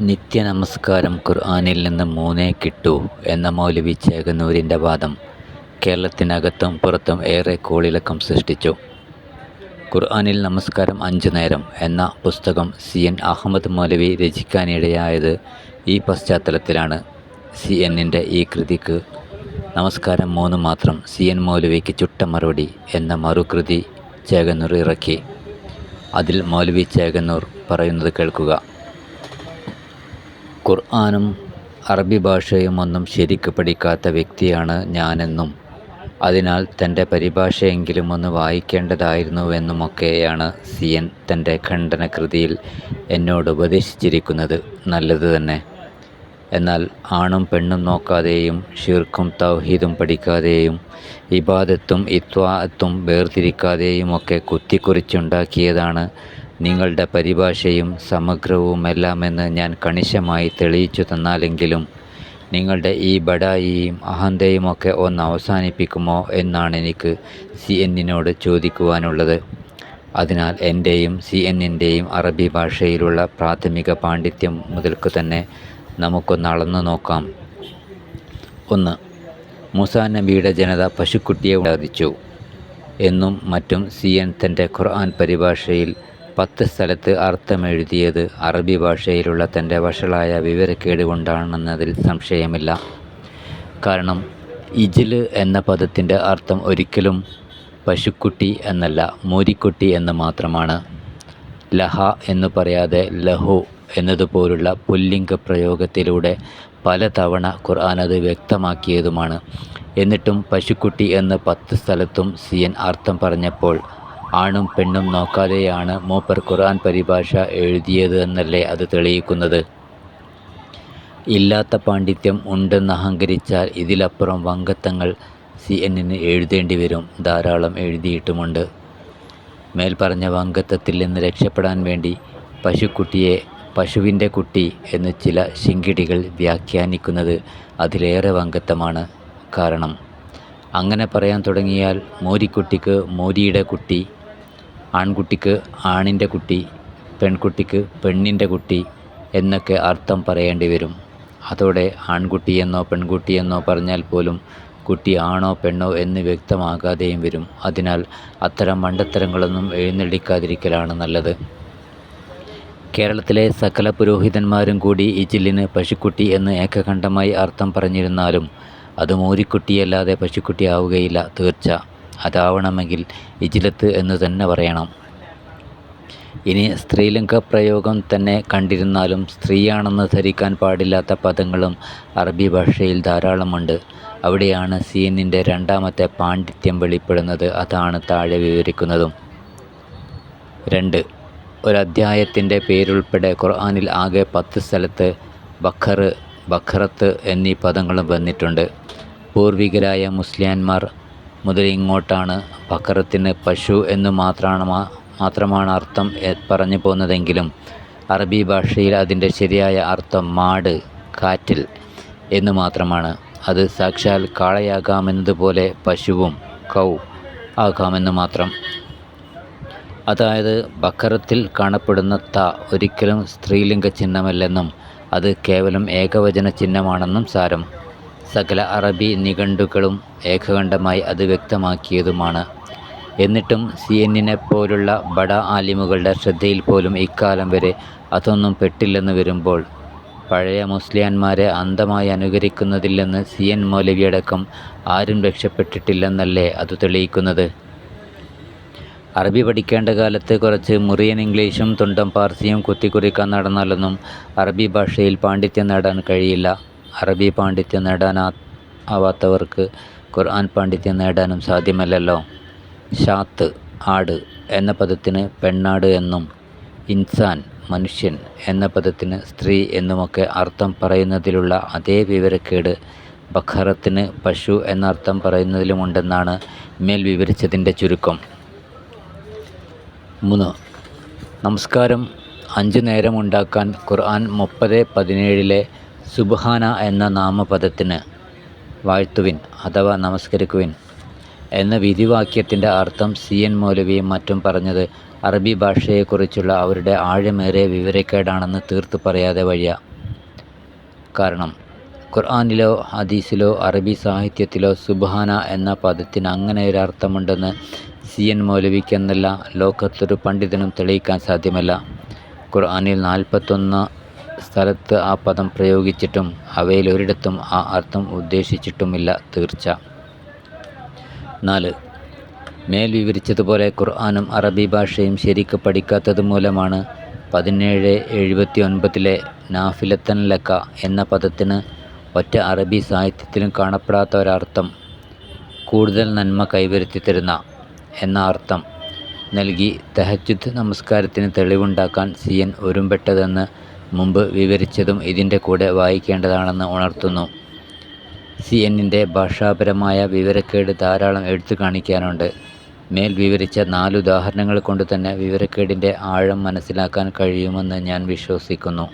നിത്യനമസ്കാരം ഖുർആാനിൽ നിന്ന് മൂന്നേ കിട്ടൂ എന്ന മൗലവി ചേകന്നൂരിന്റെ വാദം കേരളത്തിനകത്തും പുറത്തും ഏറെ കോളിളക്കം സൃഷ്ടിച്ചു. ഖുർആാനിൽ നമസ്കാരം അഞ്ചു നേരം എന്ന പുസ്തകം സി. എൻ. അഹമ്മദ് മൗലവി രചിക്കാനിടയായത് ഈ പശ്ചാത്തലത്തിലാണ്. സി. എന്നിന്റെ ഈ കൃതിക്ക് നമസ്കാരം മൂന്ന് മാത്രം സി. എൻ. മൗലവിക്ക് ചുട്ട മറുപടി എന്ന മറുകൃതി ചേകന്നൂർ ഇറക്കി. അതിൽ മൗലവി ചേകന്നൂർ പറയുന്നത് കേൾക്കുക. ഖുർആനും അറബി ഭാഷയും ഒന്നും ശരിക്ക് പഠിക്കാത്ത വ്യക്തിയാണ് ഞാനെന്നും അതിനാൽ തന്റെ പരിഭാഷയെങ്കിലും ഒന്ന് വായിക്കേണ്ടതായിരുന്നുവെന്നുമൊക്കെയാണ് സി. എൻ. തന്റെ ഖണ്ഡനകൃതിയിൽ എന്നോട് ഉപദേശിച്ചിരിക്കുന്നത്. നല്ലത് തന്നെ. എന്നാൽ ആണും പെണ്ണും നോക്കാതെയും ശിർക്കും തൗഹീദും പഠിക്കാതെയും ഇബാദത്തും ഇത്വാഅത്തും വേർതിരിക്കാതെയുമൊക്കെ കുത്തിക്കുറിച്ചുണ്ടാക്കിയതാണ് നിങ്ങളുടെ പരിഭാഷയും സമഗ്രവുമെല്ലാമെന്ന് ഞാൻ കണിശമായി തെളിയിച്ചു തന്നാലെങ്കിലും നിങ്ങളുടെ ഈ ബഡായിയും അഹന്തയുമൊക്കെ ഒന്ന് അവസാനിപ്പിക്കുമോ എന്നാണ് എനിക്ക് സി. എന്നിനോട് ചോദിക്കുവാനുള്ളത്. അതിനാൽ എന്റെയും സി. എന്നിന്റെയും അറബി ഭാഷയിലുള്ള പ്രാഥമിക പാണ്ഡിത്യം മുതൽക്ക് തന്നെ നമുക്കൊന്ന് അളന്നു നോക്കാം. ഒന്ന്. മുസാ നബിയുടെ ജനത പശുക്കുട്ടിയെ ഉണ്ടാദിച്ചു എന്നും മറ്റും സി. എൻ. തന്റെ ഖുർആൻ പരിഭാഷയിൽ പത്ത് സ്ഥലത്ത് അർത്ഥമെഴുതിയത് അറബി ഭാഷയിലുള്ള തന്റെ വഷളായ വിവരക്കേട് കൊണ്ടാണെന്നതിൽ സംശയമില്ല. കാരണം ഇജിൽ എന്ന പദത്തിന്റെ അർത്ഥം ഒരിക്കലും പശുക്കുട്ടി എന്നല്ല മൂരിക്കുട്ടി എന്ന് മാത്രമാണ്. ലഹ എന്ന് പറയാതെ ലഹു എന്നതുപോലുള്ള പുല്ലിംഗ പ്രയോഗത്തിലൂടെ പലതവണ ഖുർആൻ അത് വ്യക്തമാക്കിയതുമാണ്. എന്നിട്ടും പശുക്കുട്ടി എന്ന് പത്ത് സ്ഥലത്തും സിയൻ അർത്ഥം പറഞ്ഞപ്പോൾ ആണും പെണ്ണും നോക്കാതെയാണ് മൂപ്പർ ഖുർആൻ പരിഭാഷ എഴുതിയത് എന്നല്ലേ അത് തെളിയിക്കുന്നത്. ഇല്ലാത്ത പാണ്ഡിത്യം ഉണ്ടെന്ന് അഹങ്കരിച്ചാൽ ഇതിലപ്പുറം വങ്കത്തങ്ങൾ സി. എന്നിന് എഴുതേണ്ടി വരും ധാരാളം എഴുതിയിട്ടുമുണ്ട്. മേൽപ്പറഞ്ഞ വങ്കത്തത്തിൽ നിന്ന് രക്ഷപ്പെടാൻ വേണ്ടി പശുക്കുട്ടിയെ പശുവിന്റെ കുട്ടി എന്ന് ചില ശിങ്കിടികൾ വ്യാഖ്യാനിക്കുന്നത് അതിലേറെ വങ്കത്തമാണ്. കാരണം അങ്ങനെ പറയാൻ തുടങ്ങിയാൽ മോരിക്കുട്ടിക്ക് മോരിയുടെ കുട്ടി, ആൺകുട്ടിക്ക് ആണിന്റെ കുട്ടി, പെൺകുട്ടിക്ക് പെണ്ണിന്റെ കുട്ടി എന്നൊക്കെ അർത്ഥം പറയേണ്ടി വരും അതോടെ ആൺകുട്ടിയെന്നോ പെൺകുട്ടിയെന്നോ പറഞ്ഞാൽ പോലും കുട്ടി ആണോ പെണ്ണോ എന്ന് വ്യക്തമാകാതെയും വരും. അതിനാൽ അത്തരം മണ്ടത്തരങ്ങളൊന്നും എഴുന്നള്ളിക്കാതിരിക്കലാണ് നല്ലത്. കേരളത്തിലെ സകല പുരോഹിതന്മാരും കൂടി ഈ ചില്ലിന് പശുക്കുട്ടി എന്ന് ഏകകണ്ഠമായി അർത്ഥം പറഞ്ഞിരുന്നാലും അത് മൂരിക്കുട്ടിയല്ലാതെ പശുക്കുട്ടി ആവുകയില്ല തീർച്ച. അതാവണമെങ്കിൽ ഇജ്ലത്ത് എന്ന് തന്നെ പറയണം. ഇനി സ്ത്രീലിംഗ പ്രയോഗം തന്നെ കണ്ടിരുന്നാലും സ്ത്രീയാണെന്ന് ധരിക്കാൻ പാടില്ലാത്ത പദങ്ങളും അറബി ഭാഷയിൽ ധാരാളമുണ്ട്. അവിടെയാണ് സീനിന്റെ രണ്ടാമത്തെ പാണ്ഡിത്യം വെളിപ്പെടുന്നത്. അതാണ് താഴെ വിവരിക്കുന്നതും. രണ്ട്. ഒരധ്യായത്തിന്റെ പേരുൾപ്പെടെ ഖുർആാനിൽ ആകെ പത്ത് സ്ഥലത്ത് ബഖർ ബഖറത്ത് എന്നീ പദങ്ങളും വന്നിട്ടുണ്ട്. പൂർവികരായ മുസ്ലിയാന്മാർ മുതലിങ്ങോട്ടാണ് ബക്കറത്തിന് പശു എന്നു മാത്രമാണ് മാത്രമാണ് അർത്ഥം പറഞ്ഞു പോകുന്നതെങ്കിലും അറബി ഭാഷയിൽ അതിന്റെ ശരിയായ അർത്ഥം മാട്, കാറ്റിൽ എന്നു മാത്രമാണ്. അത് സാക്ഷാൽ കാളയാകാമെന്നതുപോലെ പശുവും കൗ ആകാമെന്ന് മാത്രം. അതായത് ബക്കറത്തിൽ കാണപ്പെടുന്ന ത ഒരിക്കലും സ്ത്രീലിംഗ ചിഹ്നമല്ലെന്നും അത് കേവലം ഏകവചന ചിഹ്നമാണെന്നും സാരം. സകല അറബി നിഘണ്ടുക്കളും ഏകകണ്ഠമായി അത് വ്യക്തമാക്കിയതുമാണ്. എന്നിട്ടും സി. എന്നിനെ പോലുള്ള ബഡ ആലിമുകളുടെ ശ്രദ്ധയിൽ പോലും ഇക്കാലം വരെ അതൊന്നും പെട്ടില്ലെന്ന് വരുമ്പോൾ പഴയ മുസ്ലിയാന്മാരെ അന്ധമായി അനുകരിക്കുന്നതില്ലെന്ന് സി. എൻ. മൗലവിയടക്കം ആരും രക്ഷപ്പെട്ടിട്ടില്ലെന്നല്ലേ അത് തെളിയിക്കുന്നത്. അറബി പഠിക്കേണ്ട കാലത്ത് കുറച്ച് മുറിയൻ ഇംഗ്ലീഷും തുണ്ടം പാർസിയും കുത്തിക്കുറിക്കാൻ നടന്നാലൊന്നും അറബി ഭാഷയിൽ പാണ്ഡിത്യം നേടാൻ കഴിയില്ല. അറബി പാണ്ഡിത്യം നേടാനാവാത്തവർക്ക് ഖുർആൻ പാണ്ഡിത്യം നേടാനും സാധ്യമല്ലല്ലോ. ഷാത്ത് ആട് എന്ന പദത്തിന് പെണ്ണാട് എന്നും ഇൻസാൻ മനുഷ്യൻ എന്ന പദത്തിന് സ്ത്രീ എന്നുമൊക്കെ അർത്ഥം പറയുന്നതിലുള്ള അതേ വിവരക്കേട് ബഖറത്തിന് പശു എന്നർത്ഥം പറയുന്നതിലുമുണ്ടെന്നാണ് മേൽ വിവരിച്ചതിന്റെ ചുരുക്കം. മൂന്ന്. നമസ്കാരം അഞ്ചു നേരമുണ്ടാക്കാൻ ഖുർആൻ മുപ്പത് പതിനേഴിലെ സുബ്ഹാന എന്ന നാമപദത്തിന് വാഴ്ത്തുവിൻ അഥവാ നമസ്കരിക്കുവിൻ എന്ന വിധിവാക്യത്തിന്റെ അർത്ഥം സി. എൻ. മൗലവിയും മറ്റും പറഞ്ഞത് അറബി ഭാഷയെക്കുറിച്ചുള്ള അവരുടെ ആഴമേറിയ വിവരക്കേടാണെന്ന് തീർത്തു പറയാതെ വഴിയ കാരണം ഖുർആാനിലോ ഹദീസിലോ അറബി സാഹിത്യത്തിലോ സുബ്ഹാന എന്ന പദത്തിന് അങ്ങനെ ഒരു അർത്ഥമുണ്ടെന്ന് സി എൻ മൗലവിക്കെന്നല്ല ലോകത്തൊരു പണ്ഡിതനും തെളിയിക്കാൻ സാധ്യമല്ല ഖുർആാനിൽ നാൽപ്പത്തൊന്ന് സ്ഥലത്ത് ആ പദം പ്രയോഗിച്ചിട്ടും അവയിൽ ഒരിടത്തും ആ അർത്ഥം ഉദ്ദേശിച്ചിട്ടുമില്ല തീർച്ച. നാല്. മേൽ വിവരിച്ചതുപോലെ ഖുർആാനും അറബി ഭാഷയും ശരിക്ക് പഠിക്കാത്തത് മൂലമാണ് പതിനേഴ് എഴുപത്തി ഒൻപതിലെ നാഫിലത്തൻ ലക്ക എന്ന പദത്തിന് ഒറ്റ അറബി സാഹിത്യത്തിലും കാണപ്പെടാത്ത ഒരർത്ഥം കൂടുതൽ നന്മ കൈവരുത്തി തരുന്ന എന്ന അർത്ഥം നൽകി തെഹജുദ് നമസ്കാരത്തിന് തെളിവുണ്ടാക്കാൻ സി എൻ ഒരുമ്പെട്ടതെന്ന് മുമ്പ് വിവരിച്ചതും ഇതിന്റെ കൂടെ വായിക്കേണ്ടതാണെന്ന് ഉണർത്തുന്നു. സി എന്നിന്റെ ഭാഷാപരമായ വിവരക്കേട് ധാരാളം എടുത്തു കാണിക്കാനുണ്ട്. മേൽ വിവരിച്ച നാല് ഉദാഹരണങ്ങൾ കൊണ്ട് തന്നെ വിവരക്കേടിന്റെ ആഴം മനസ്സിലാക്കാൻ കഴിയുമെന്ന് ഞാൻ വിശ്വസിക്കുന്നു.